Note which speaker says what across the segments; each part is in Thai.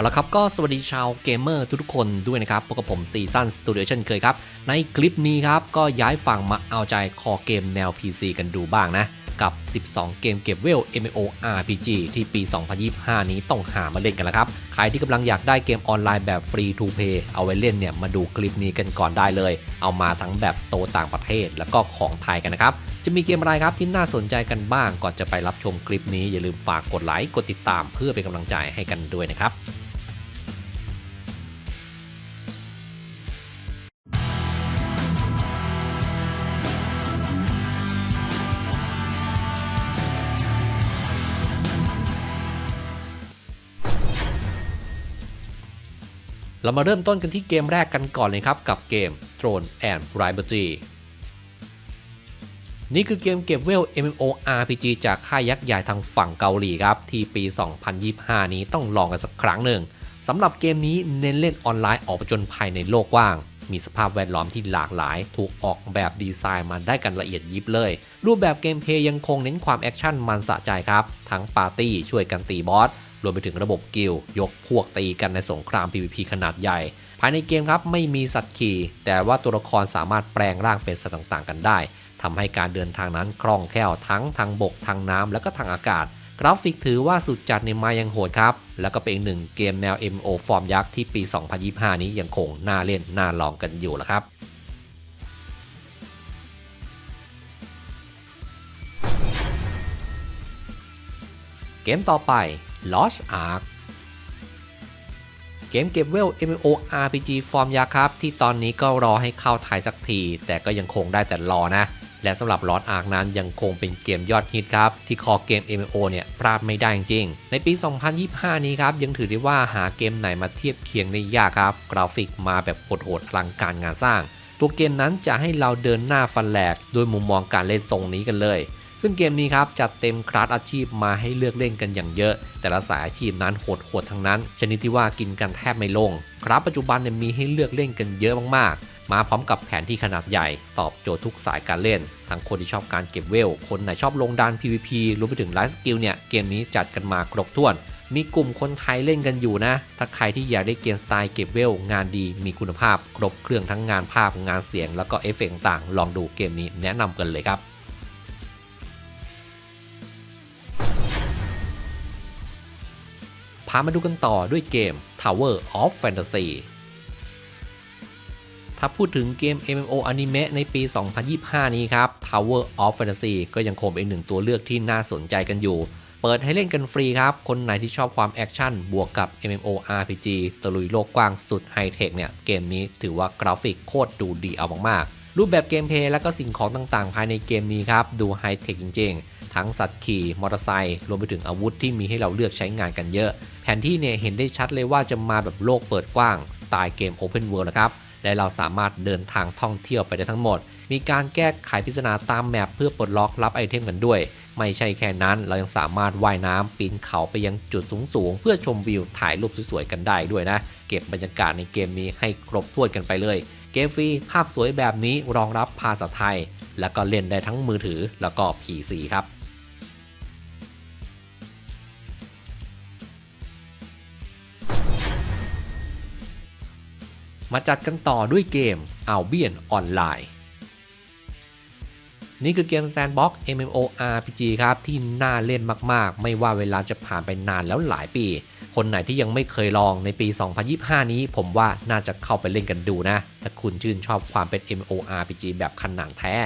Speaker 1: เอาละครับก็สวัสดีชาวเกมเมอร์ทุกคนด้วยนะครับพบกับผมซีซันสตูดิโอเช่นเคยครับ ในคลิปนี้ครับก็ย้ายฝั่งมาเอาใจคอเกมแนว PC กันดูบ้างนะ กับ 12 เกมเก็บเวล MMO RPG ที่ปี 2025 นี้ต้องหามาเล่นกันแล้วครับ ใครที่กำลังอยากได้เกมออนไลน์แบบฟรีทูเพย์เอาไว้เล่นเนี่ยมาดูคลิปนี้กันก่อนได้เลย เอามาทั้งแบบสโตร์ต่างประเทศแล้วก็ของไทยกันนะครับจะมีเกมอะไรครับที่น่าสนใจกันบ้างก่อนจะไปรับชมคลิปนี้อย่าลืมฝากกดไลค์กดติดตามเพื่อเป็นกำลังใจให้กันด้วยนะครับ เรามาเริ่มต้นกันที่เกมแรกกันก่อนเลยครับ กับเกม Throne and Liberty นี่คือเกมเก็บเวล MMO RPG จากค่ายยักษ์ใหญ่ทางฝั่งเกาหลีครับ ที่ปี 2025 นี้ต้องลองกันสักครั้งหนึ่งสำหรับเกมนี้เน้นเล่นออนไลน์ออกปจนภัยในโลกว่าง มีสภาพแวดล้อมที่หลากหลาย ถูกออกแบบดีไซน์มาได้กันละเอียดยิบเลย รูปแบบเกมเพย์ยังคงเน้นความแอคชั่นมันสะใจครับ ทั้งปาร์ตี้ช่วยกันตีบอส รวมไปถึงระบบกิลด์ยกพวกตีกันในสงคราม PVP ขนาดใหญ่ ภายในเกมครับไม่มีสัตว์ขี่ แต่ว่าตัวละครสามารถแปลงร่างเป็นสัตว์ต่างๆ กันได้ทำให้การเดินทางนั้นคล่องแคล่วทั้งทางบกทางน้ำและก็ทางอากาศ กราฟิกถือว่าสุดจัดในมายังโหดครับ แล้วก็เป็นอีกหนึ่งเกมแนว MO ฟอร์มยักษ์ที่ปี 2025 นี้ยังคงน่าเล่นน่าลองกันอยู่ละครับเกมต่อไป Lost Ark เกมเก็บเวล MMO RPG ฟอร์มยาครับ ที่ตอนนี้ก็รอให้เข้าไทยสักที แต่ก็ยังคงได้แต่รอนะ และสำหรับ Lost Ark นั้นยังคงเป็นเกมยอดฮิตครับ ที่คอเกม MMO เนี่ยพลาดไม่ได้จริง ในปี 2025 นี้ครับ ยังถือได้ว่าหาเกมไหนมาเทียบเคียงได้ยากครับ กราฟิกมาแบบโหดๆอลังการงานสร้าง ตัวเกมนั้นจะให้เราเดินหน้าฟันแหลกโดยมุมมองการเล่นทรงนี้กันเลย ซึ่งเกมนี้ครับจัดเต็มคลาสอาชีพมาให้เลือกเล่นกันอย่างเยอะ แต่ละสายอาชีพนั้นโหดๆทั้งนั้น ชนิดที่ว่ากินกันแทบไม่ลง ครับปัจจุบันเนี่ยมีให้เลือกเล่นกันเยอะมากๆ มาพร้อมกับแผนที่ขนาดใหญ่ ตอบโจทย์ทุกสายการเล่น ทั้งคนที่ชอบการเก็บเวล คนไหนชอบลงดาน PVP รวมไปถึงไลฟ์สกิลเนี่ยเกมนี้จัดกันมาครบถ้วนมีกลุ่มคนไทยเล่นกันอยู่นะ ถ้าใครที่อยากได้เกมสไตล์เก็บเวล งานดี มีคุณภาพ ครบเครื่องทั้งงานภาพ งานเสียง แล้วก็เอฟเฟกต์ต่าง ลองดูเกมนี้แนะนำกันเลยครับ พามาดูกันต่อด้วยเกม Tower of Fantasy ถ้าพูดถึงเกม MMO อนิเมะในปี 2025 นี้ครับ Tower of Fantasy ก็ยังคงเป็นหนึ่งตัวเลือกที่น่าสนใจกันอยู่ เปิดให้เล่นกันฟรีครับ คนไหนที่ชอบความแอคชั่น บวกกับ MMO RPG ตะลุยโลกกว้างสุดไฮเทคเนี่ย เกมนี้ถือว่ากราฟิกโคตรดูดีเอามากๆ รูปแบบเกมเพลย์และก็สิ่งของต่างๆ ภายในเกมนี้ครับ ดูไฮเทคจริงๆ ทั้งสัตว์ขี่มอเตอร์ไซค์รวมไปถึงอาวุธที่มีให้เราเลือกใช้งานกันเยอะ แผนที่เนี่ยเห็นได้ชัดเลยว่าจะมาแบบโลกเปิดกว้างสไตล์เกม Open World นะครับและเราสามารถเดินทางท่องเที่ยวไปได้ทั้งหมด มีการแก้ไขปริศนาตามแมปเพื่อปลดล็อกรับไอเทมกันด้วย ไม่ใช่แค่นั้น เรายังสามารถว่ายน้ำปีนเขาไปยังจุดสูงๆ เพื่อชมวิวถ่ายรูปสวยๆ กันได้ด้วยนะ เก็บบรรยากาศในเกมนี้ให้ครบถ้วนกันไปเลย เกมฟรีภาพสวยแบบนี้รองรับภาษาไทย แล้วก็เล่นได้ทั้งมือถือแล้วก็ PC ครับ มาจัดกันต่อด้วยเกม Albion Online นี่คือเกมแซนด์บ็อก MMO RPG ครับ ที่น่าเล่นมากๆ ไม่ว่าเวลาจะผ่านไปนานแล้วหลายปี คนไหนที่ยังไม่เคยลองในปี 2025 นี้ผมว่าน่าจะเข้าไปเล่นกันดูนะ ถ้าคุณชื่นชอบความเป็น MMO RPG แบบขนาดแท้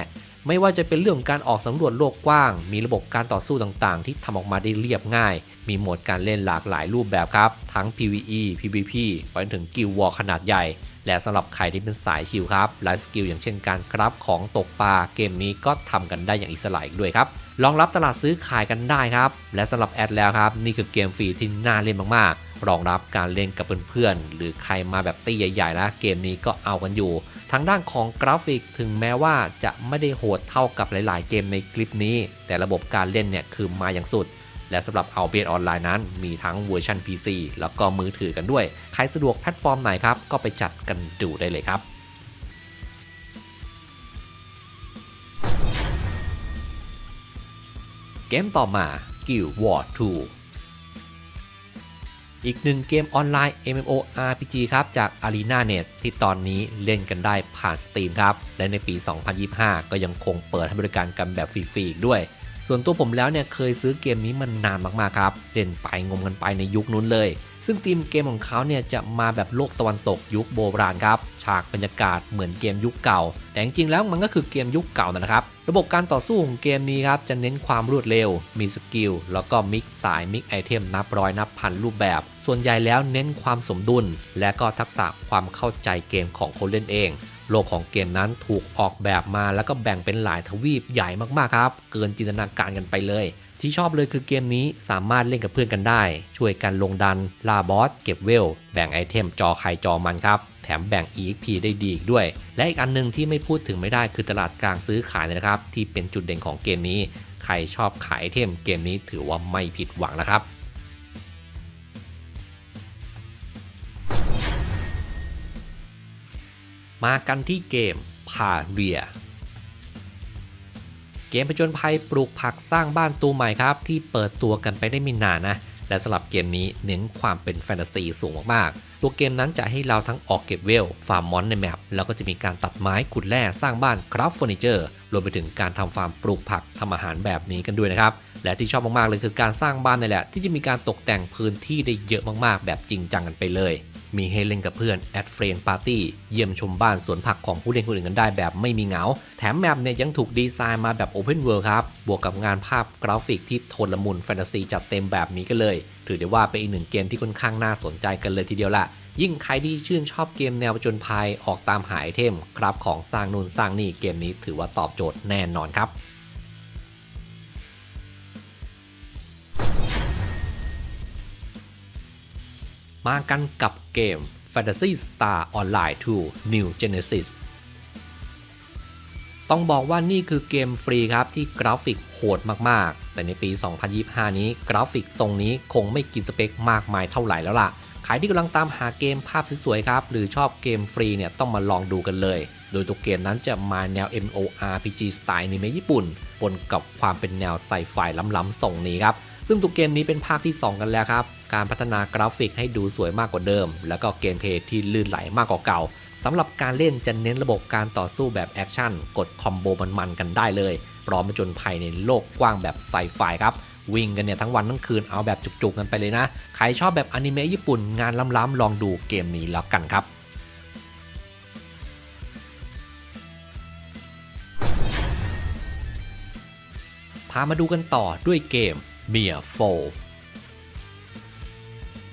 Speaker 1: ไม่ว่าจะเป็นเรื่องการออกสำรวจโลกกว้าง มีระบบการต่อสู้ต่างๆ ที่ทำออกมาได้เรียบง่าย มีโหมดการเล่นหลากหลายรูปแบบครับ ทั้ง PVE PVP ไปจนถึง Guild War ขนาดใหญ่ และสำหรับใครที่เป็นสายชิลครับไลฟ์สกิลอย่างเช่นการกรับของตกปลาเกมนี้ก็ทำกันได้อย่างอิสระอีกด้วยครับรองรับตลาดซื้อขายกันได้ครับ และสำหรับแอดแล้วครับ นี่คือเกมฟรีที่น่าเล่นมากๆ รองรับการเล่นกับเพื่อนๆ หรือใครมาแบบตี้ใหญ่ๆนะเกมนี้ก็เอากันอยู่ ทางด้านของกราฟิกถึงแม้ว่าจะไม่ได้โหดเท่ากับหลายๆ เกมในคลิปนี้ แต่ระบบการเล่นเนี่ยคือมาอย่างสุด และสำหรับ a l b i e n Online นั้น มีทั้งเวอร์ชัน PC แล้วก็มือถือกันด้วย ใครสะดวกแพลตฟอร์มไหนครับ ก็ไปจัดกันดูได้เลยครับเกมต่อมา Guild War 2อีกหนึ่งเกมออนไลน์ MMORPG ครับจาก ArenaNet ที่ตอนนี้เล่นกันได้ผ่าน Steam ครับ และในปี 2025 ก็ยังคงเปิดให้บริการกันแบบฟรีๆด้วย ส่วนตัวผมแล้วเนี่ยเคยซื้อเกมนี้มันนานมากๆครับเล่นไปงมกันไปในยุคนู้นเลย ซึ่งธีมเกมของเขาเนี่ยจะมาแบบโลกตะวันตกยุคโบราณครับ ฉากบรรยากาศเหมือนเกมยุคเก่า แต่จริงๆแล้วมันก็คือเกมยุคเก่านะครับ ระบบการต่อสู้ของเกมนี้ครับจะเน้นความรวดเร็ว มีสกิลแล้วก็มิกสายมิกไอเทมนับร้อยนับพันรูปแบบ ส่วนใหญ่แล้วเน้นความสมดุล และก็ทักษะความเข้าใจเกมของคนเล่นเอง โลกของเกมนั้นถูกออกแบบมาแล้วก็แบ่งเป็นหลายทวีปใหญ่มากๆครับ เกินจินตนาการกันไปเลย ที่ชอบเลยคือเกมนี้สามารถเล่นกับเพื่อนกันได้ ช่วยกันลงดันล่าบอสเก็บเวล แบ่งไอเทมจอใครจอมันครับ แถมแบ่ง EXP ได้ดีอีกด้วย และอีกอันหนึงที่ไม่พูดถึงไม่ได้คือตลาดกลางซื้อขายนะครับ ที่เป็นจุดเด่นของเกมนี้ ใครชอบขายไอเทมเกมนี้ถือว่าไม่ผิดหวังนะครับ มากันที่เกม p a r i a เกมผจญภัยปลูกผักสร้างบ้านตัวใหม่ครับ ที่เปิดตัวกันไปได้ไม่นานนะ และสำหรับเกมนี้เน้นความเป็นแฟนตาซีสูงมากๆ ตัวเกมนั้นจะให้เราทั้งออกเก็บเวล ฟาร์มมอนในแมปแล้วก็จะมีการตัดไม้ขุดแร่สร้างบ้านคราฟเฟอร์นิเจอร์รวมไปถึงการทำฟาร์มปลูกผักทำอาหารแบบนี้กันด้วยนะครับและที่ชอบมากๆเลยคือการสร้างบ้านนี่แหละ ที่จะมีการตกแต่งพื้นที่ได้เยอะมากๆ แบบจริงจังกันไปเลย มีให้เล่นกับเพื่อนแอดเฟรนปาร์ตี้เยี่ยมชมบ้านสวนผักของผู้เล่นคนอื่นกันได้แบบไม่มีเหงา แถมแมปเนี่ยยังถูกดีไซน์มาแบบโอเพนเวิลด์ครับ บวกกับงานภาพกราฟิกที่โทนละมุนแฟนตาซีจัดเต็มแบบนี้กันเลย ถือได้ว่าเป็นอีกหนึ่งเกมที่ค่อนข้างน่าสนใจกันเลยทีเดียวละยิ่งใครที่ชื่นชอบเกมแนวจญภัยออกตามหาไอเทมครับของสร้างนู่นสร้างนี่เกมนี้ถือว่าตอบโจทย์แน่นอนครับ มากันกับเกม Fantasy Star Online 2 New Genesis ต้องบอกว่านี่คือเกมฟรีครับที่กราฟิกโหดมากๆ แต่ในปี 2025 นี้กราฟิกทรงนี้คงไม่กินสเปคมากมายเท่าไหร่แล้วล่ะ ใครที่กำลังตามหาเกมภาพสวยๆครับ หรือชอบเกมฟรีเนี่ยต้องมาลองดูกันเลย โดยตัวเกมนั้นจะมาแนว M.O.R.P.G. สไตล์อนิเมะญี่ปุ่น ปนกับความเป็นแนวไซไฟล้ำๆส่งนี้ครับ ซึ่งตัวเกมนี้เป็นภาคที่ 2 กันแล้วครับ การพัฒนากราฟิกให้ดูสวยมากกว่าเดิม แล้วก็เกมเพลย์ที่ลื่นไหลมากกว่าเก่าสำหรับการเล่นจะเน้นระบบการต่อสู้แบบแอคชั่นกดคอมโบมันๆกันได้เลยพร้อมจญภัยในโลกกว้างแบบไซไฟครับวิ่งกันเนี่ยทั้งวันทั้งคืนเอาแบบจุกๆกันไปเลยนะ ใครชอบแบบอนิเมะญี่ปุ่นงานล้ำๆลองดูเกมนี้แล้วกันครับ พามาดูกันต่อด้วยเกม m i a 4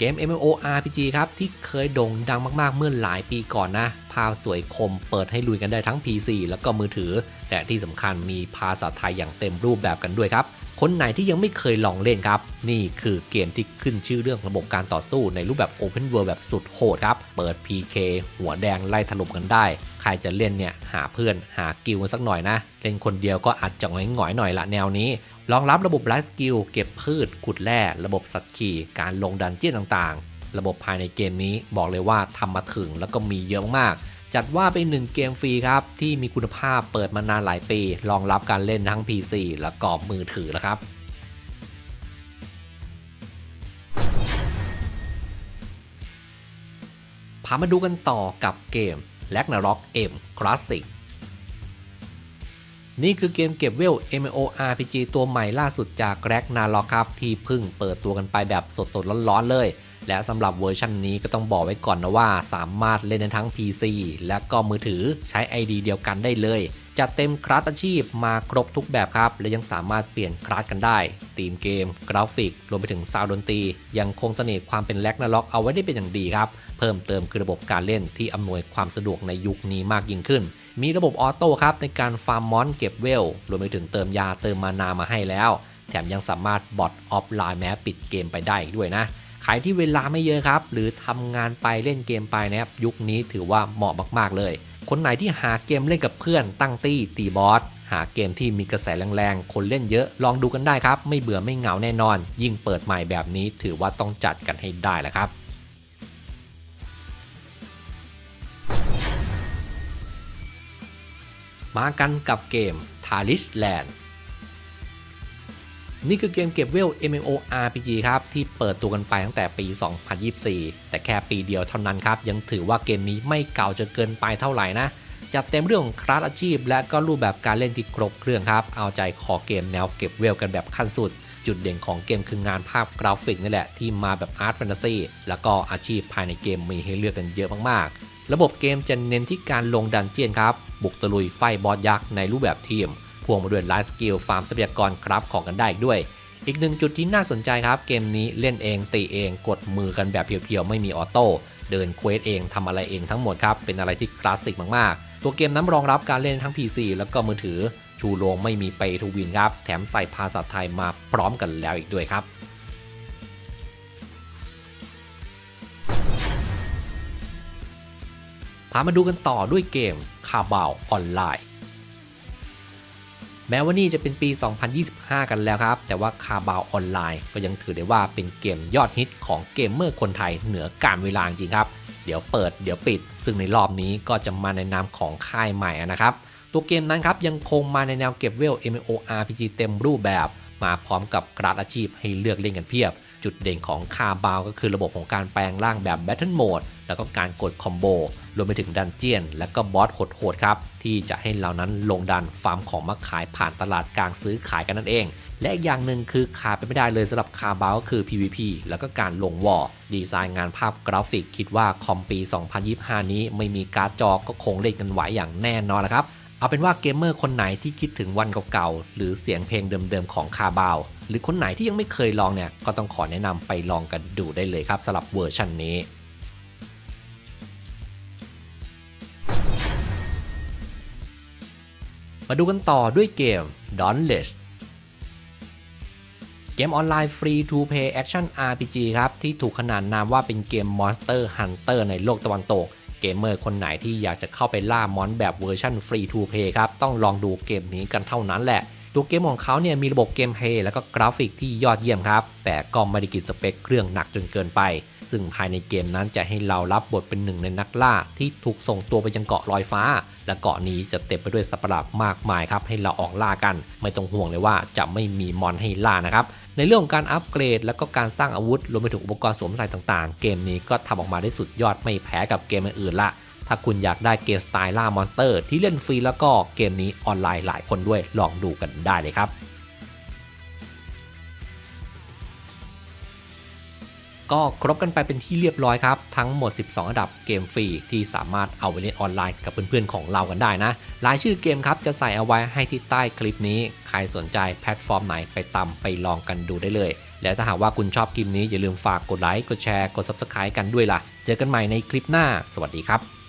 Speaker 1: เกม MMORPG ครับ ที่เคยโด่งดังมากๆ เมื่อหลายปีก่อนนะ ภาพสวยคมเปิดให้ลุยกันได้ทั้ง PC แล้วก็มือถือ แต่ที่สำคัญมีภาษาไทยอย่างเต็มรูปแบบกันด้วยครับ คนไหนที่ยังไม่เคยลองเล่นครับ นี่คือเกมที่ขึ้นชื่อเรื่องระบบการต่อสู้ในรูปแบบ Open World แบบสุดโหดครับ เปิด PK หัวแดงไล่ถล่มกันได้ ใครจะเล่นเนี่ยหาเพื่อนหากิลกันสักหน่อยนะ เล่นคนเดียวก็อาจจะหงอยๆหน่อยละแนวนี้รองรับระบบไลฟ์สกิลเก็บพืชขุดแร่ระบบสัตว์ขี่การลงดันเจี้ยนต่างๆ ระบบภายในเกมนี้บอกเลยว่าทำมาถึงแล้วก็มีเยอะมาก จัดว่าเป็นหนึ่งเกมฟรีครับ ที่มีคุณภาพเปิดมานานหลายปี รองรับการเล่นทั้ง PC และก็มือถือแล้วครับพามาดูกันต่อกับเกม Ragnarok M Classic นี่คือเกมเก็บเวล MMORPG ตัวใหม่ล่าสุดจาก Ragnarok ครับ ที่เพิ่งเปิดตัวกันไปแบบสดๆ ร้อนๆ เลย และสำหรับเวอร์ชันนี้ก็ต้องบอกไว้ก่อนนะว่า สามารถเล่นได้ทั้ง PC และก็มือถือใช้ ID เดียวกันได้เลยจัดเต็มคลาสอาชีพมาครบทุกแบบครับ และยังสามารถเปลี่ยนคลาสกันได้ธีมเกม กราฟิก รวมไปถึงซาวด์ดนตรี ยังคงเสน่ห์ความเป็นแลกนาล็อกเอาไว้ได้เป็นอย่างดีครับ เพิ่มเติมคือระบบการเล่นที่อำนวยความสะดวกในยุคนี้มากยิ่งขึ้น มีระบบออโต้ครับในการฟาร์มมอนเก็บเวล รวมไปถึงเติมยาเติมมานามาให้แล้ว แถมยังสามารถบอทออฟไลน์แม้ปิดเกมไปได้อีกด้วยนะใครที่เวลาไม่เยอะครับ หรือทำงานไปเล่นเกมไปนะครับ ยุคนี้ถือว่าเหมาะมากๆเลย คนไหนที่หาเกมเล่นกับเพื่อนตั้งตี้ตีบอสหาเกมที่มีกระแสแรงๆ คนเล่นเยอะลองดูกันได้ครับ ไม่เบื่อไม่เหงาแน่นอน ยิ่งเปิดใหม่แบบนี้ถือว่าต้องจัดกันให้ได้แหละครับ มากันกับเกม t a l i s Land นี่คือเกมเก็บเวล MMORPG ครับ ที่เปิดตัวกันไปตั้งแต่ปี 2024 แต่แค่ปีเดียวเท่านั้นครับ ยังถือว่าเกมนี้ไม่เก่าจนเกินไปเท่าไหร่นะ จัดเต็มเรื่องของคลาสอาชีพ และก็รูปแบบการเล่นที่ครบเครื่องครับ เอาใจคอเกมแนวเก็บเวลกันแบบขั้นสุด จุดเด่นของเกมคืองานภาพกราฟิกนี่แหละที่มาแบบอาร์ตแฟนตาซีแล้วก็อาชีพภายในเกมมีให้เลือกกันเยอะมากๆ ระบบเกมจะเน้นที่การลงดันเจียนครับ บุกตะลุยไฟบอสยักษ์ในรูปแบบทีม พ่วงมาด้วยไลฟ์สกิลฟาร์มทรัพยากรครับของกันได้อีกด้วย อีกหนึ่งจุดที่น่าสนใจครับ เกมนี้เล่นเองตีเองกดมือกันแบบเพียวๆ ไม่มีออโต้เดินเควสเองทำอะไรเองทั้งหมดครับ เป็นอะไรที่คลาสสิกมากๆ ตัวเกมนั้นรองรับการเล่นทั้ง PC แล้วก็มือถือ ชูโรงไม่มีไปทูวินครับ แถมใส่ภาษาไทยมาพร้อมกันแล้วอีกด้วยครับพามาดูกันต่อด้วยเกม คาบาวออนไลน์ แม้ว่านี่จะเป็นปี 2025 กันแล้วครับ แต่ว่าคาบาวออนไลน์ก็ยังถือได้ว่าเป็นเกมยอดฮิตของเกมเมอร์คนไทยเหนือการเวลาจริงครับ เดี๋ยวเปิดเดี๋ยวปิด ซึ่งในรอบนี้ก็จะมาในนามของค่ายใหม่นะครับ ตัวเกมนั้นครับยังคงมาในแนวเก็บเวล MMORPG เต็มรูปแบบ มาพร้อมกับกราดอาชีพให้เลือกเล่นกันเพียบ จุดเด่นของคาบาวก็คือระบบของการแปลงร่างแบบ Battle Mode แล้วก็การกดคอมโบรวมไปถึงดันเจียน และก็บอสโหดๆครับ ที่จะให้เรานั้นลงดันฟาร์มของมาขายผ่านตลาดกลางซื้อขายกันนั่นเอง และอีกอย่างหนึ่งคือขาดไปไม่ได้เลยสำหรับคาบาวก็คือ PVP แล้วก็การลงวอร์ดีไซน์งานภาพกราฟิกคิดว่าคอมปี 2025 นี้ไม่มีการ์ดจอก็คงเล่นกันไหวอย่างแน่นอนละครับเอาเป็นว่าเกมเมอร์คนไหนที่คิดถึงวันเก่าๆหรือเสียงเพลงเดิมๆของคาบาว หรือคนไหนที่ยังไม่เคยลองเนี่ยก็ต้องขอแนะนำไปลองกันดูได้เลยครับสำหรับเวอร์ชันนี้มาดูกันต่อด้วยเกม Dauntless เกมออนไลน์ฟรี to play action RPG ครับ ที่ถูกขนานนามว่าเป็นเกม Monster Hunter ในโลกตะวันตก เกมเมอร์คนไหนที่อยากจะเข้าไปล่ามอนแบบเวอร์ชันฟรี to play ครับ ต้องลองดูเกมนี้กันเท่านั้นแหละ ตัวเกมของเขาเนี่ยมีระบบเกมเพลย์แล้วก็กราฟิกที่ยอดเยี่ยมครับ แต่ก็ไม่ได้กินสเปคเครื่องหนักจนเกินไป ซึ่งภายในเกมนั้นจะให้เรารับบทเป็นหนึ่งในนักล่า ที่ถูกส่งตัวไปยังเกาะลอยฟ้า และเกาะนี้จะเต็มไปด้วยสัตว์ประหลาดมากมายครับให้เราออกล่ากัน ไม่ต้องห่วงเลยว่าจะไม่มีมอนให้ล่านะครับในเรื่องของการอัปเกรด แล้วก็การสร้างอาวุธรวมไปถึงอุปกรณ์สวมใส่ต่างๆ เกมนี้ก็ทำออกมาได้สุดยอดไม่แพ้กับเกมอื่นๆละ ถ้าคุณอยากได้เกมสไตล์ล่ามอนสเตอร์ ที่เล่นฟรีแล้วก็เกมนี้ออนไลน์หลายคนด้วยลองดูกันได้เลยครับก็ครบกันไปเป็นที่เรียบร้อยครับ ทั้งหมด 12 อันดับเกมฟรีที่สามารถเอาไปเล่นออนไลน์กับเพื่อนๆของเรากันได้นะรายชื่อเกมครับจะใส่เอาไว้ให้ที่ใต้คลิปนี้ ใครสนใจแพลตฟอร์มไหนไปตามไปลองกันดูได้เลย แล้วถ้าหากว่าคุณชอบคลิปนี้อย่าลืมฝากกดไลค์กดแชร์กด Subscribe กันด้วยล่ะ เจอกันใหม่ในคลิปหน้า สวัสดีครับ